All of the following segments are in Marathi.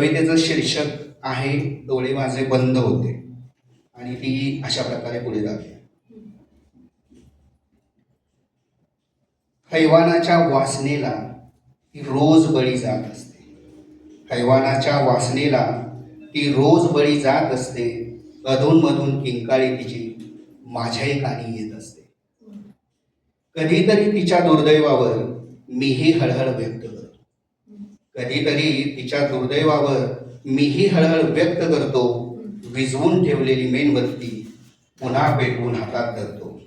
कवितेचं शीर्षक आहे डोळे माझे बंद होते. आणि ती अशा प्रकारे पुढे जाते. हैवानाच्या वासनेला ती रोज बळी जात असते. हैवानाच्या वासनेला ती रोज बळी जात असते. अधूनमधून किंकाळी तिची माझ्याही कानी येत असते. कधीतरी तिच्या दुर्दैवावर मीही हळहळ व्यक्त करतो. कधीतरी तिच्या दुर्दैवावर मीही हळहळ व्यक्त करतो विझवून ठेवलेली मेणबत्ती पुन्हा पेटवून हातात धरतो.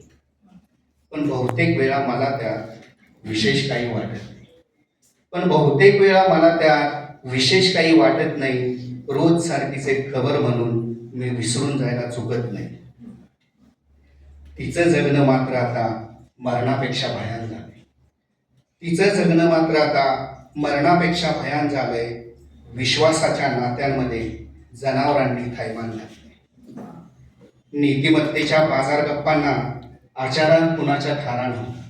पण बहुतेक वेळा मला त्यात विशेष काही वाटत नाही. पण बहुतेक वेळा मला त्यात विशेष काही वाटत नाही. रोज सारखीच एक खबर म्हणून मी विसरून जायला चुकत नाही. तिचं जगणं मात्र आता मरणापेक्षा भयान झाले तिचं जगणं मात्र आता मरणापेक्षा भयान झालंय विश्वासाच्या नात्यांमध्ये जनावरांनी थैमान घातले. नीतिमत्तेच्या बाजार गप्पांना आचारात कुणाच्या थारा नव्हता.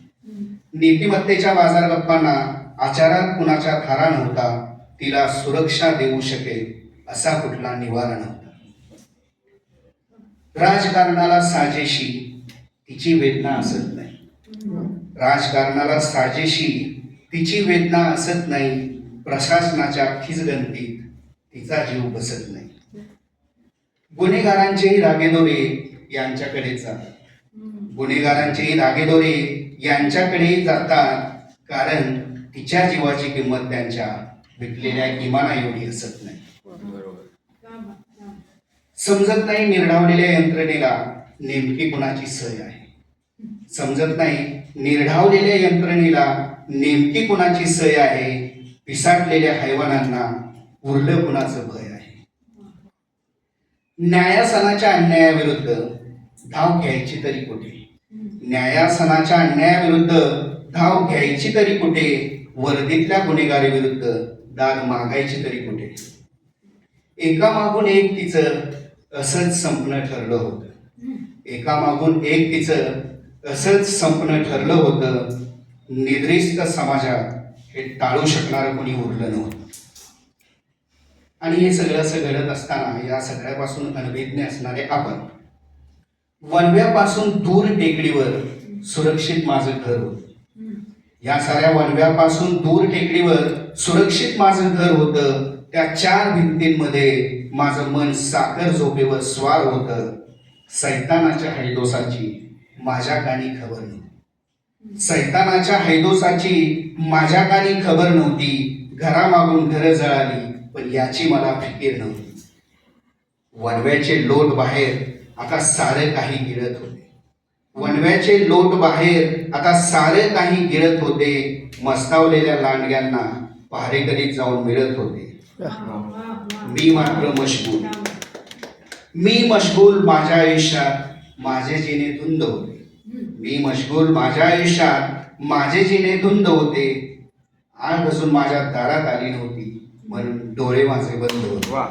नीतिमत्तेच्या बाजार गप्पांना आचारात कुणाच्या थारा नव्हता तिला सुरक्षा देऊ शकेल असा कुठला निवारा नव्हता. राजकारणाला साजेशी तिची वेदना असत नाही. राजकारणाला साजेशी तिची वेदना असत नाही प्रशासनाच्या खिजगंतीत तिचा जीव बसत नाही. गुन्हेगारांचेही रागेदोरे यांच्याकडे जातात. गुन्हेगारांचेही रागेदोरे यांच्याकडे जातात कारण तिच्या जीवाची किंमत त्यांच्या विकलेल्या इमाना एवढी असत नाही. समजत नाही निर्ढावलेल्या यंत्रणेला नेमकी कुणाची सय आहे. समजत नाही निर्ढावलेल्या यंत्रणेला नेमकी कुणाची सय आहे? पिसाटलेल्या हैवानांना उरलं कुणाचं भय आहे? न्यायासनाच्या अन्यायाविरुद्ध धाव घ्यायची तरी कुठे? न्यायासनाच्या अन्यायाविरुद्ध धाव घ्यायची तरी कुठे? वर्दीतल्या गुन्हेगारीविरुद्ध दाद मागायची तरी कुठे? एकामागून एक तिचं असंच संपणं ठरलं होतं. एकामागून एक तिचं असंच संपणं ठरलं होतं. निद्रिस्त समाजात हे टाळू शकणारं कोणी उरलं नव्हतं. आणि हे सगळं असं घडत असताना या सगळ्यापासून अनभिज्ञ असणारे आपण वनव्यापासून दूर टेकडीवर सुरक्षित माझं घर होत. या साऱ्या वनव्यापासून दूर टेकडीवर सुरक्षित माझं घर होतं. त्या चार भिंतींमध्ये माझं मन साखर झोपेवर स्वार होतं. सैतानाच्या हैदोसाची माझ्या कानी खबर नव्हती. सैतानाच्या हैदोसाची माझ्या कानी खबर नव्हती. घरामागून घरं जळाली पण याची मला फिकीर नव्हती. वनव्याचे लोट बाहेर आता सारे काही गिळत होते. वनव्याचे लोट बाहेर आता सारे काही गिळत होते. मस्तावलेल्या लांडग्यांना पहारेकरीत जाऊन मिळत होते. मी मात्र मशगूल. मी मशगूल माझ्या आयुष्यात. माझे जिने धुंद होते. मी मशगूल माझ्या आयुष्यात माझे जिने धुंद होते. आग अजून माझ्या दारात आली नव्हती. म्हणून डोळे माझे बंद होते. वा.